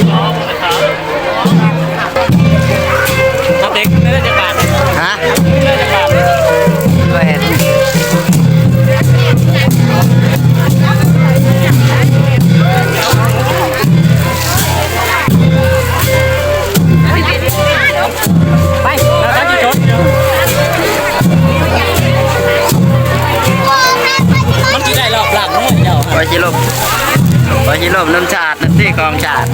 ครับเกไม่ได้จะบาดฮะไม่ได้จะบาดเห็ไปแล้วตั้งจุดมันกินได้รอบลังน้องเจ้าไปกิลมไปกิลมน้ำชา กองฉาก